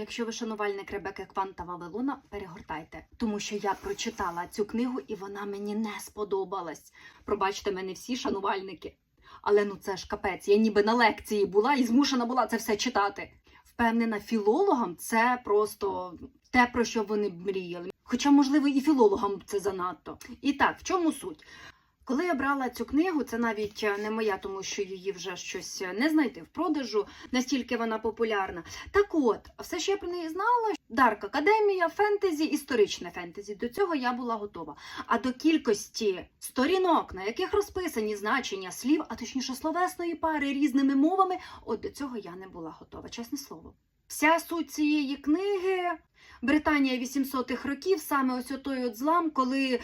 Якщо ви шанувальник Ребеки Кван та Вавилона, перегортайте, тому що я прочитала цю книгу і вона мені не сподобалась. Пробачте мене всі шанувальники. Але ну це ж капець, я ніби на лекції була і змушена була це все читати. Впевнена, філологам це просто те, про що вони мріяли. Хоча, можливо, і філологам це занадто. І так, в чому суть? Коли я брала цю книгу, це навіть е, не моя, тому що її вже щось е, не знайти в продажу, настільки вона популярна. Так от, все, що я про неї знала, Дарк Академія, фентезі, історичне фентезі. До цього я була готова. А до кількості сторінок, на яких розписані значення слів, а точніше словесної пари різними мовами, от до цього я не була готова, чесне слово. Вся суть цієї книги Британія 800-х років, саме ось той от злам, коли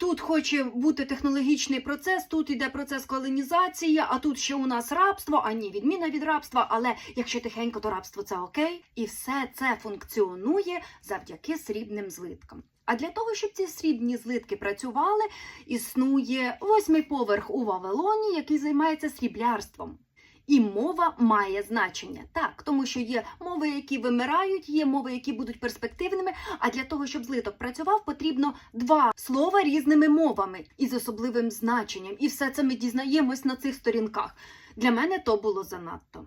Тут хоче бути технологічний процес, тут йде процес колонізації, а тут ще у нас рабство, а ні, відміна від рабства. Але якщо тихенько, то рабство це окей. І все це функціонує завдяки срібним злиткам. А для того, щоб ці срібні злитки працювали, існує восьмий поверх у Вавилоні, який займається сріблярством. І мова має значення. Так, тому що є мови, які вимирають, є мови, які будуть перспективними. А для того, щоб злиток працював, потрібно два слова різними мовами і з особливим значенням. І все це ми дізнаємось на цих сторінках. Для мене то було занадто.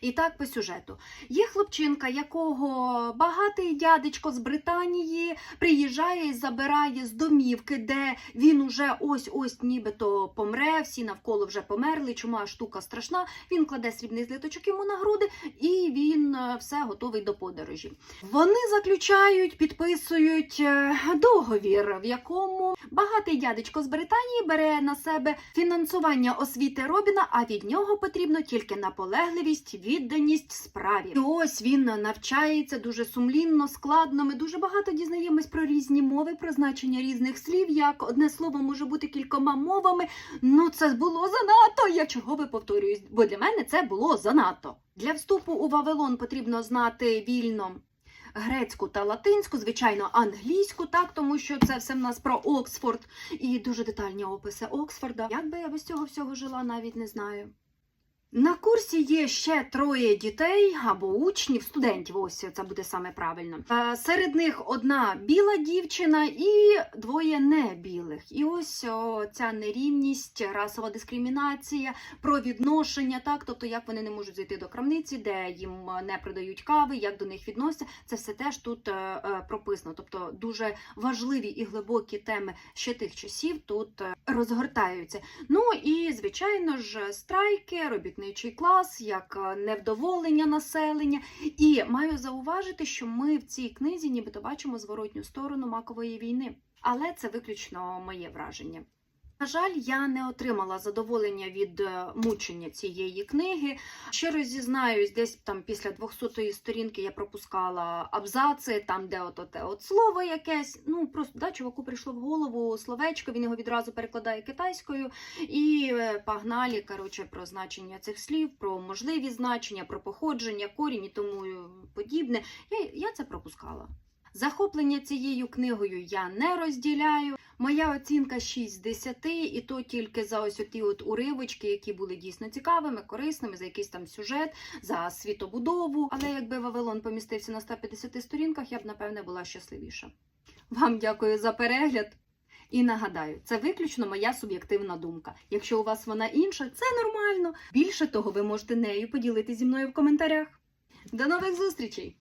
І так по сюжету. Є хлопчинка, якого багатий дядечко з Британії приїжджає і забирає з домівки, де він уже ось-ось нібито помре, всі навколо вже померли, чума штука страшна. Він кладе срібний злиточок йому на груди, і він е, все готовий до подорожі. Вони заключають, підписують е, договір, в якому багатий дядечко з Британії бере на себе фінансування освіти Робіна, а від нього потрібно тільки наполегливість, відданість справі. І ось він навчається дуже сумлінно, складно. Ми дуже багато дізнаємось про різні мови, про значення різних слів. Як одне слово може бути кількома мовами. Ну це було занадто. Я чого би повторююсь? Бо для мене це було занадто. Для вступу у Вавилон потрібно знати вільно. Грецьку та латинську, звичайно, англійську, так тому що це все в нас про Оксфорд і дуже детальні описи Оксфорда. Як би я без цього всього жила, навіть не знаю. На курсі є ще троє дітей або учнів, студентів. Ось це буде саме правильно. Е, Серед них одна біла дівчина і двоє небілих. І ось о, ця нерівність, расова дискримінація, про відношення, так тобто як вони не можуть зайти до крамниці, де їм е, не продають кави, як до них відносяться. Це все теж тут е, прописано. Тобто дуже важливі і глибокі теми ще тих часів тут розгортаються. Ну і звичайно ж, страйки, робітничий клас, як е, невдоволення населення. І маю зауважити, що ми в цій книзі нібито бачимо зворотню сторону макової війни. Але це виключно моє враження. На жаль, я не отримала задоволення від е, мучення цієї книги. Щиро зізнаюсь, десь там після 200-ї сторінки я пропускала абзаци, там де от оте от слово якесь. Ну просто да, чуваку прийшло в голову словечко, він його відразу перекладає китайською. І е, погналі коротше, про значення цих слів, про можливі значення, про походження, корінь і тому е, подібне. Я, я це пропускала. Захоплення цією книгою я не розділяю. Моя оцінка 6 з 10, і то тільки за ось ті от уривочки, які були дійсно цікавими, корисними, за якийсь там сюжет, за світобудову. Але якби Вавилон помістився на 150 сторінках, я б напевне була щасливіша. Вам дякую за перегляд. І нагадаю, це виключно моя суб'єктивна думка. Якщо у вас вона інша, це нормально. Більше того, ви можете нею поділитися зі мною в коментарях. До нових зустрічей!